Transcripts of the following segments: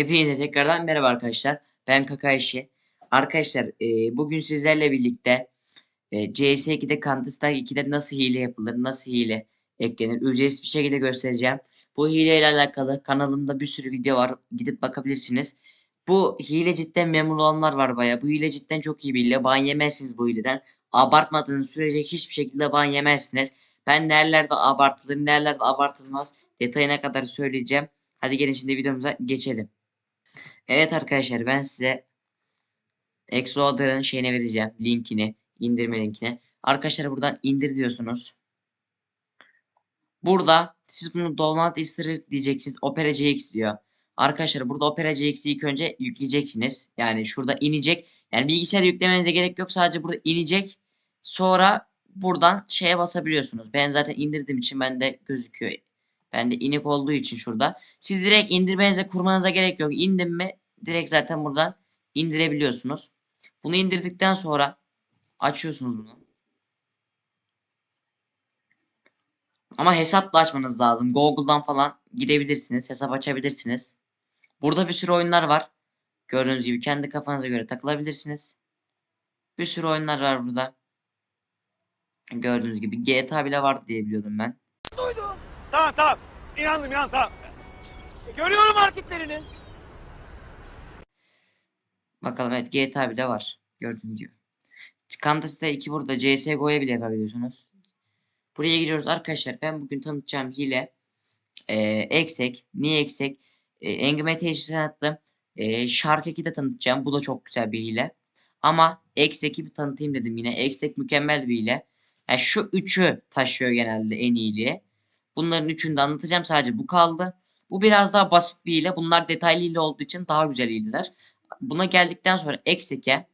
Hepinize tekrardan merhaba arkadaşlar. Ben Kakashi. Arkadaşlar e, bugün sizlerle birlikte e, CS2'de Counter Strike 2'de nasıl hile yapılır, nasıl hile eklenir ücretsiz bir şekilde göstereceğim. Bu hile ile alakalı kanalımda bir sürü video var. Gidip bakabilirsiniz. Bu hile cidden memnun olanlar var baya. Bu hile cidden çok iyi bir hile. Ban yemezsiniz bu hileden. Abartmadığınız sürece hiçbir şekilde ban yemezsiniz. Ben nerelerde abartılır, nerelerde abartılmaz detayına kadar söyleyeceğim. Hadi gelin şimdi videomuza geçelim. Evet arkadaşlar ben size Exloader'ın şeyine vereceğim. Linkini, indirme linkini. Arkadaşlar buradan indir diyorsunuz. Burada siz bunu download isterir diyeceksiniz. Opera GX diyor. Arkadaşlar burada Opera GX'i ilk önce yükleyeceksiniz. Yani şurada inecek. Yani bilgisayar yüklemenize gerek yok. Sadece burada inecek. Sonra buradan şeye basabiliyorsunuz. Ben zaten indirdiğim için bende gözüküyor. Bende inik olduğu için şurada. Siz direkt indirmenize kurmanıza gerek yok. İndim mi direkt zaten buradan indirebiliyorsunuz. Bunu indirdikten sonra açıyorsunuz bunu. Ama hesapla açmanız lazım. Google'dan falan gidebilirsiniz. Hesap açabilirsiniz. Burada bir sürü oyunlar var. Gördüğünüz gibi kendi kafanıza göre takılabilirsiniz. Bir sürü oyunlar var burada. Gördüğünüz gibi GTA bile var diye biliyordum ben. Tamam tamam. İnandım inan tamam. Görüyorum hareketlerini. Bakalım evet GTA bile var. Gördüğünüz gibi. Counter Strike 2 burada. CSGO'ya bile yapabiliyorsunuz. Buraya giriyoruz arkadaşlar. Ben bugün tanıtacağım hile. Ee, eksek. Niye eksek? Ee, Engame teşhis attım. Ee, Shark 2'de de tanıtacağım. Bu da çok güzel bir hile. Ama Exek'i bir tanıtayım dedim yine. Exek mükemmel bir hile. Yani şu üçü taşıyor genelde en iyiliği. Bunların üçünü de anlatacağım. Sadece bu kaldı. Bu biraz daha basit bir hile. Bunlar detaylı hile olduğu için daha güzel hileler. Buna geldikten sonra Exek'e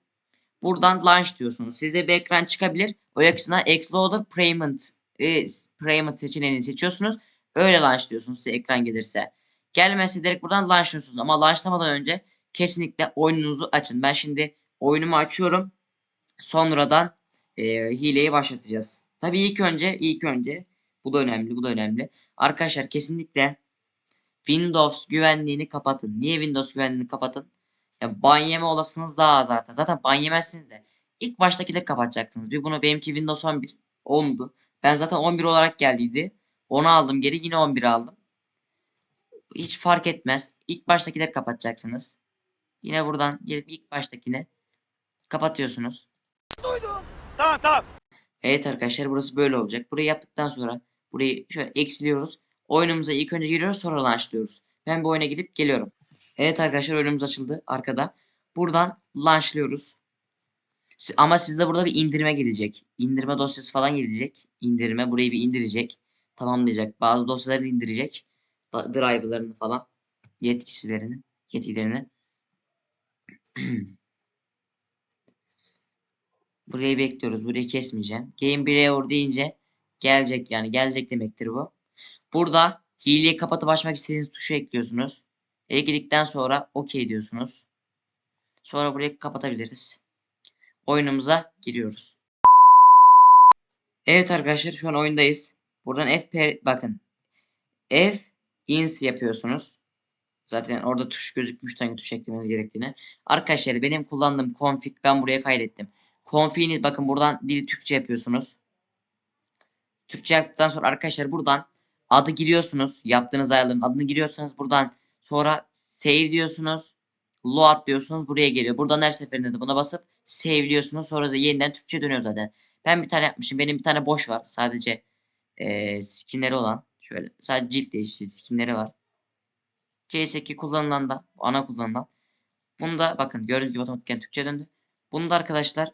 buradan launch diyorsunuz. Sizde bir ekran çıkabilir. O yakısına Xloader Payment e, Payment seçeneğini seçiyorsunuz. Öyle launch diyorsunuz size ekran gelirse. Gelmezse direkt buradan launch diyorsunuz. Ama launchlamadan önce kesinlikle oyununuzu açın. Ben şimdi oyunumu açıyorum. Sonradan e, hileyi başlatacağız. Tabii ilk önce ilk önce bu da önemli bu da önemli. Arkadaşlar kesinlikle Windows güvenliğini kapatın. Niye Windows güvenliğini kapatın? Ya ban yeme olasınız daha az artar. Zaten ban yemezsiniz de. İlk baştakileri kapatacaksınız. Bir bunu benimki Windows 11 10'du. Ben zaten 11 olarak geldiydi. Onu aldım geri yine 11 aldım. Hiç fark etmez. İlk baştakileri kapatacaksınız. Yine buradan gelip ilk baştakini kapatıyorsunuz. Tamam tamam. Evet arkadaşlar burası böyle olacak. Burayı yaptıktan sonra burayı şöyle eksiliyoruz. Oyunumuza ilk önce giriyoruz sonra launchlıyoruz. Ben bu oyuna gidip geliyorum. Evet arkadaşlar oyunumuz açıldı arkada. Buradan launchlıyoruz. Si- Ama sizde burada bir indirme gelecek. İndirme dosyası falan gelecek. İndirme burayı bir indirecek. Tamamlayacak. Bazı dosyaları indirecek. Drive'larını falan. Yetkisilerini. Yetkilerini. Burayı bekliyoruz. Burayı kesmeyeceğim. Game 1'e or deyince gelecek yani gelecek demektir bu. Burada hileyi kapatıp açmak istediğiniz tuşu ekliyorsunuz. Ekledikten sonra OK diyorsunuz. Sonra burayı kapatabiliriz. Oyunumuza giriyoruz. Evet arkadaşlar şu an oyundayız. Buradan F bakın. F ins yapıyorsunuz. Zaten orada tuş gözükmüş hangi tuş eklemeniz gerektiğini. Arkadaşlar benim kullandığım config ben buraya kaydettim. Config'ini bakın buradan dili Türkçe yapıyorsunuz. Türkçe yaptıktan sonra arkadaşlar buradan adı giriyorsunuz. Yaptığınız ayarların adını giriyorsunuz. Buradan sonra save diyorsunuz. Load diyorsunuz. Buraya geliyor. Buradan her seferinde de buna basıp save diyorsunuz. Sonra da yeniden Türkçe dönüyor zaten. Ben bir tane yapmışım. Benim bir tane boş var. Sadece eee skinleri olan. Şöyle sadece cilt değiştirici skinleri var. CS2 kullanılan da ana kullanılan. Bunda bakın gördüğünüz gibi otomatikten Türkçe döndü. Bunda arkadaşlar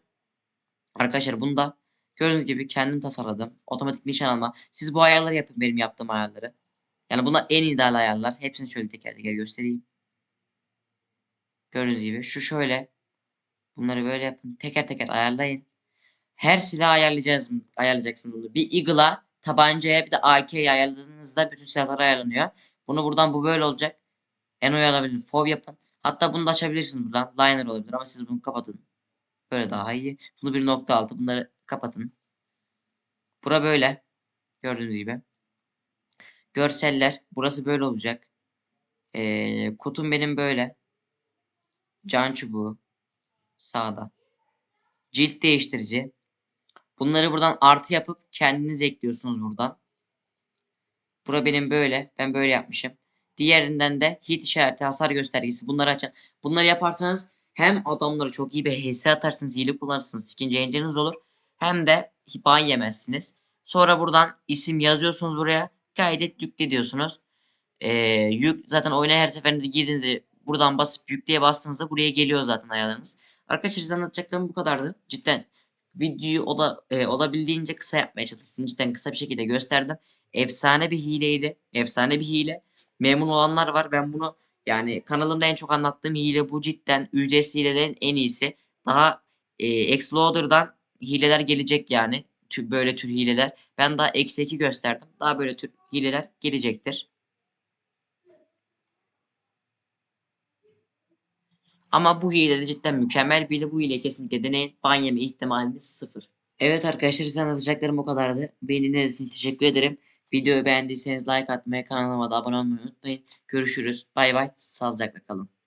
arkadaşlar bunda gördüğünüz gibi kendim tasarladım. Otomatik nişan alma. Siz bu ayarları yapın benim yaptığım ayarları. Yani buna en ideal ayarlar. Hepsini şöyle teker teker göstereyim. Gördüğünüz gibi şu şöyle. Bunları böyle yapın. Teker teker ayarlayın. Her silah ayarlayacağız ayarlayacaksınız bunu. Bir Eagle'a, tabancaya bir de AK'ye ayarladığınızda bütün silahlar ayarlanıyor. Bunu buradan bu böyle olacak. Eno'yu alabilir. Fov yapın. Hatta bunu da açabilirsiniz buradan. Liner olabilir ama siz bunu kapatın. Böyle daha iyi. Bunu 1.6 bunları kapatın. Bura böyle. Gördüğünüz gibi. Görseller. Burası böyle olacak. Ee, kutum benim böyle. Can çubuğu. Sağda. Cilt değiştirici. Bunları buradan artı yapıp kendiniz ekliyorsunuz buradan. Bura benim böyle. Ben böyle yapmışım. Diğerinden de hit işareti, hasar göstergesi. Bunları açın. Bunları yaparsanız hem adamlara çok iyi bir HS atarsınız, hile kullanırsınız, ikinci enciniz olur. Hem de ban yemezsiniz. Sonra buradan isim yazıyorsunuz buraya. Kaydet yükle diyorsunuz. Ee, yük zaten oyuna her seferinde girdiğinizde buradan basıp yükleye bastığınızda buraya geliyor zaten ayarlarınız. Arkadaşlar size anlatacaklarım bu kadardı. Cidden videoyu ola, e, olabildiğince kısa yapmaya çalıştım. Cidden kısa bir şekilde gösterdim. Efsane bir hileydi. Efsane bir hile. Memnun olanlar var. Ben bunu yani kanalımda en çok anlattığım hile bu cidden ücretsiz hilelerin en iyisi. Daha e, Exploder'dan hileler gelecek yani. Tü- böyle tür hileler. Ben daha eksi 2 gösterdim. Daha böyle tür hileler gelecektir. Ama bu hile de cidden mükemmel bir hile. Bu hile kesinlikle deneyin. Ban yeme ihtimaliniz sıfır. Evet arkadaşlar size anlatacaklarım bu kadardı. Beğendiğiniz için teşekkür ederim. Videoyu beğendiyseniz like atmayı, kanalıma da abone olmayı unutmayın. Görüşürüz. Bay bay. Sağlıcakla kalın.